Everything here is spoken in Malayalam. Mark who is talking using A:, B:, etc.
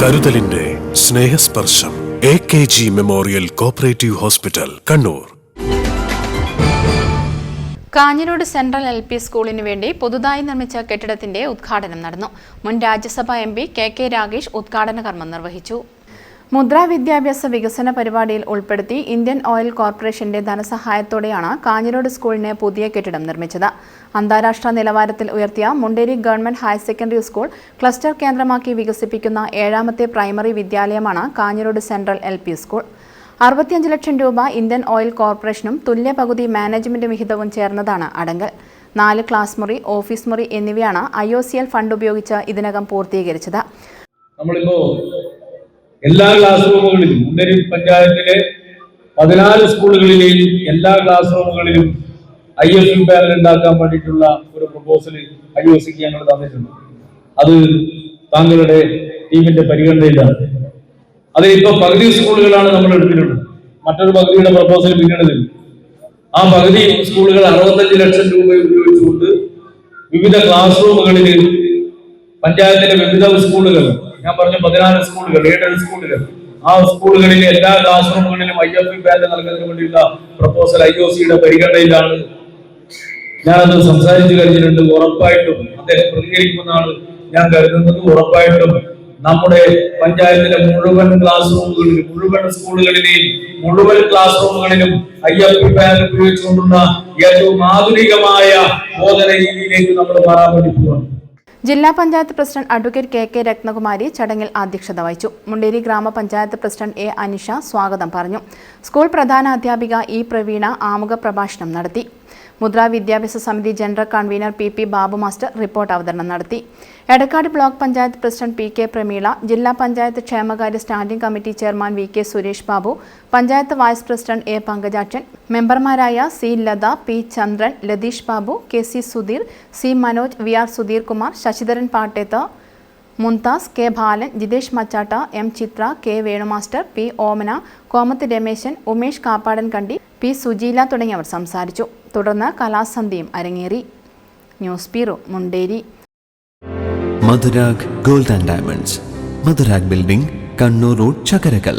A: കരുതലിന്റെ Snehasparsham A K G memorial cooperative hospital Kannur.
B: Kanhirode central L P സ്കൂളിന് വേണ്ടി പുതുതായി നിർമ്മിച്ച കെട്ടിടത്തിന്റെ ഉദ്ഘാടനം നടന്നു. മുൻ Rajya Sabha M P K K Ragesh ഉദ്ഘാടന കർമ്മം നിർവഹിച്ചു. മുദ്രാ വിദ്യാഭ്യാസ വികസന പരിപാടിയിൽ ഉൾപ്പെടുത്തി ഇന്ത്യൻ ഓയിൽ കോർപ്പറേഷന്റെ ധനസഹായത്തോടെയാണ് കാഞ്ഞിരോട് സ്കൂളിന് പുതിയ കെട്ടിടം നിർമ്മിച്ചത്. അന്താരാഷ്ട്ര നിലവാരത്തിൽ ഉയർത്തിയ Munderi government higher secondary school cluster കേന്ദ്രമാക്കി വികസിപ്പിക്കുന്ന ഏഴാമത്തെ പ്രൈമറി വിദ്യാലയമാണ് കാഞ്ഞിരോട് സെൻട്രൽ എൽ സ്കൂൾ. അറുപത്തിയഞ്ച് ലക്ഷം രൂപ ഇന്ത്യൻ ഓയിൽ കോർപ്പറേഷനും തുല്യ പകുതി മാനേജ്മെന്റ് വിഹിതവും ചേർന്നതാണ് അടങ്കൽ. നാല് ക്ലാസ് മുറി ഓഫീസ് മുറി എന്നിവയാണ് ഐ ഫണ്ട് ഉപയോഗിച്ച് ഇതിനകം പൂർത്തീകരിച്ചത്.
C: നമ്മളിപ്പോ എല്ലാ ക്ലാസ് റൂമുകളിലും മുന്നരി പഞ്ചായത്തിലെ പതിനാല് സ്കൂളുകളിലെയും എല്ലാ ക്ലാസ് റൂമുകളിലും ഐ എഫ് യു പാനൽ ഉണ്ടാക്കാൻ വേണ്ടിയിട്ടുള്ള ഒരു പ്രപ്പോസൽ ഐ ഒ സിക്ക് ഞങ്ങൾ തന്നിട്ടുണ്ട്. അത് താങ്കളുടെ ടീമിന്റെ പരിഗണനയിലാണ്. അത് ഇപ്പൊ പകുതി സ്കൂളുകളാണ് നമ്മൾ എടുത്തിട്ടുള്ളത്. മറ്റൊരു പകുതിയുടെ പ്രപ്പോസൽ പിന്നീട് തരും ആ പകുതി സ്കൂളുകൾ അറുപത്തഞ്ച് ലക്ഷം രൂപ ഉപയോഗിച്ചുകൊണ്ട് വിവിധ ക്ലാസ് റൂമുകളിൽ പഞ്ചായത്തിലെ വിവിധ സ്കൂളുകൾ ഞാൻ പറഞ്ഞു പതിനാല് സ്കൂളുകൾ എയ്ഡഡ് സ്കൂളുകൾ ആ സ്കൂളുകളിലെ എല്ലാ ക്ലാസ് റൂമുകളിലും ഐ എഫ് ഇ ബാൻഡ് നൽകുന്നതിന് വേണ്ടിയുള്ള പ്രപ്പോസൽ ഐ ഒ സിയുടെ പരിഗണനയിലാണ്. ഞാനത് സംസാരിച്ചു കഴിഞ്ഞിട്ടുണ്ട്. ഉറപ്പായിട്ടും അദ്ദേഹം പ്രതികരിക്കുമെന്നാണ് ഞാൻ കരുതുന്നത്. ഉറപ്പായിട്ടും നമ്മുടെ പഞ്ചായത്തിലെ മുഴുവൻ ക്ലാസ് റൂമുകളിലും മുഴുവൻ സ്കൂളുകളിലെയും മുഴുവൻ ക്ലാസ് റൂമുകളിലും ഐ എഫ് പി ബാൻഡ് ഉപയോഗിച്ചുകൊണ്ടുള്ള ഏറ്റവും ആധുനികമായ ബോധന രീതിയിലേക്ക് നമ്മൾ മാറാൻ വേണ്ടി പോവാണ്.
B: ജില്ലാ panchayat president advocate K K Ratnakumari ചടങ്ങിൽ അധ്യക്ഷത വഹിച്ചു. മുണ്ടേരി ഗ്രാമപഞ്ചായത്ത് പ്രസിഡന്റ് എ അനിഷ സ്വാഗതം പറഞ്ഞു. സ്കൂൾ പ്രധാന അധ്യാപിക ഇ പ്രവീണ ആമുഖ പ്രഭാഷണം നടത്തി. മുദ്രാ വിദ്യാഭ്യാസ സമിതി general convener P P Babu master report അവതരണം നടത്തി. Edakkad block panchayat president P K Prameela ജില്ലാ പഞ്ചായത്ത് ക്ഷേമകാര്യ standing committee chairman V K Suresh Babu panchayat vice president A Pankajakshan മെമ്പർമാരായ C Latha P Chandran Latheesh Babu K C Sudheer C Manoj V R Sudheer Kumar Sasidharan Pattethu Mumtaz K. Balan Jithesh Machatta M. Chithra K. Venu master P. Omana Komath Rameshan Umesh Kappadan Kandi P. Sujeela തുടങ്ങിയവർ സംസാരിച്ചു. തുടർന്ന് കലാസന്ധ്യയും അരങ്ങേറി. News bureau Munderi.
D: Madhurag gold and diamonds. Madhurag building Kannur road Chakkarakkal.